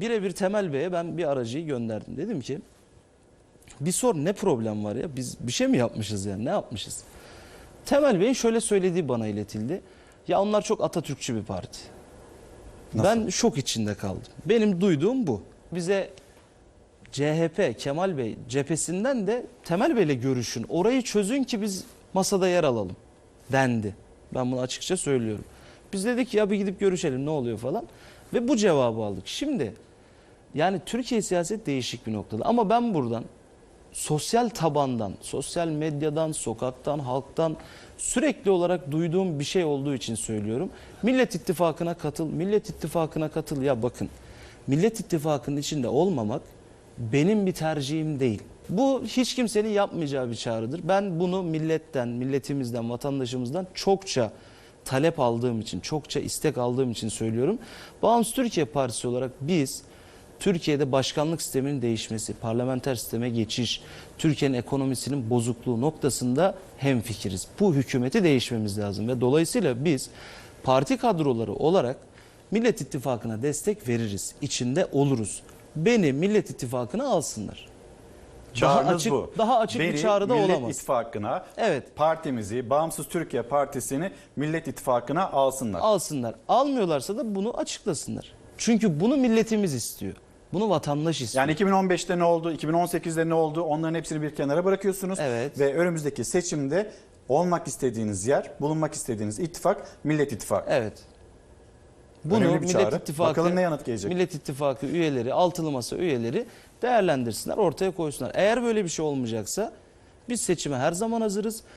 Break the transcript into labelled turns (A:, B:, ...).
A: birebir Temel Bey'e ben bir aracıyı gönderdim. Dedim ki bir sor ne problem var ya biz bir şey mi yapmışız yani ne yapmışız? Temel Bey'in şöyle söylediği bana iletildi. Ya onlar çok Atatürkçü bir parti. Ben şok içinde kaldım. Benim duyduğum bu. Bize CHP Kemal Bey cephesinden de Temel Bey'le görüşün. Orayı çözün ki biz masada yer alalım dendi. Ben bunu açıkça söylüyorum. Biz dedik ya bir gidip görüşelim ne oluyor falan. Ve bu cevabı aldık. Şimdi yani Türkiye siyaset değişik bir noktada. Ama ben buradan sosyal tabandan, sosyal medyadan, sokaktan, halktan sürekli olarak duyduğum bir şey olduğu için söylüyorum. Millet İttifakı'na katıl, Millet İttifakı'na katıl. Ya bakın Millet İttifakı'nın içinde olmamak benim bir tercihim değil. Bu hiç kimsenin yapmayacağı bir çağrıdır. Ben bunu milletten, milletimizden, vatandaşımızdan çokça talep aldığım için, çokça istek aldığım için söylüyorum. Bağımsız Türkiye Partisi olarak biz Türkiye'de başkanlık sisteminin değişmesi, parlamenter sisteme geçiş, Türkiye'nin ekonomisinin bozukluğu noktasında hemfikiriz. Bu hükümeti değişmemiz lazım ve dolayısıyla biz parti kadroları olarak Millet İttifakı'na destek veririz, içinde oluruz. Beni Millet İttifakı'na alsınlar. Daha
B: Çağrınız
A: açık,
B: bu.
A: daha açık
B: Beni
A: bir çağrıda
B: Millet
A: olamaz.
B: İttifakı'na,
A: Evet.
B: partimizi, Bağımsız Türkiye Partisi'ni Millet İttifakı'na alsınlar.
A: alsınlar. Almıyorlarsa da bunu açıklasınlar. Çünkü bunu milletimiz istiyor. Bunu vatandaş istiyor.
B: Yani 2015'te ne oldu, 2018'de ne oldu onların hepsini bir kenara bırakıyorsunuz.
A: Evet.
B: Ve önümüzdeki seçimde olmak istediğiniz yer, bulunmak istediğiniz ittifak Millet İttifakı.
A: Evet. Bunu
B: Önemli bir
A: Millet
B: çağrı.
A: İttifakı,
B: Bakalım ne yanıt gelecek?
A: Millet İttifakı üyeleri, altılı masa üyeleri değerlendirsinler, ortaya koysunlar. Eğer böyle bir şey olmayacaksa biz seçime her zaman hazırız.